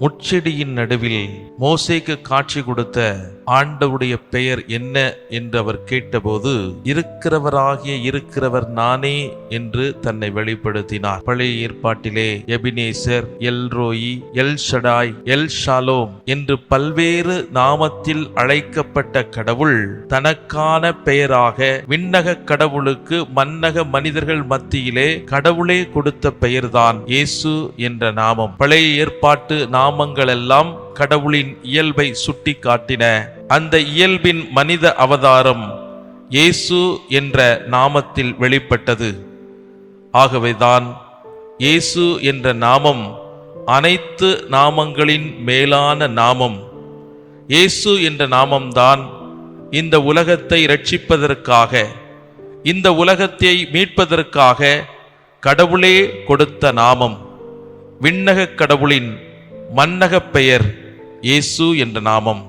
முட்செடியின் நடுவில் மோசேக்கு காட்சி கொடுத்த ஆண்டவுடைய பெயர் என்ன என்று அவர் கேட்டபோது இருக்கிறவராகிய இருக்கிறவர் நானே என்று தன்னை வெளிப்படுத்தினார். பழைய ஏற்பாட்டிலே Ebenezer El Roi El Shaddai El Shalom என்று பல்வேறு நாமத்தில் அழைக்கப்பட்ட கடவுள் தனக்கான பெயராக விண்ணக கடவுளுக்கு மன்னக மனிதர்கள் மத்தியிலே கடவுளே கொடுத்த பெயர்தான் இயேசு என்ற நாமம். பழைய ஏற்பாட்டு நாமங்கள் எல்லாம் கடவுளின் இயல்பை சுட்டி காட்டின அந்த இயல்பின் மனித அவதாரம் இயேசு என்ற நாமத்தில் வெளிப்பட்டது. ஆகவேதான் இயேசு என்ற நாமம் அனைத்து நாமங்களின் மேலான நாமம். இயேசு என்ற நாமம்தான் இந்த உலகத்தை ரட்சிப்பதற்காக இந்த உலகத்தை மீட்பதற்காக கடவுளே கொடுத்த நாமம். விண்ணக கடவுளின் மன்னகப் பெயர் இயேசு என்ற நாமம்.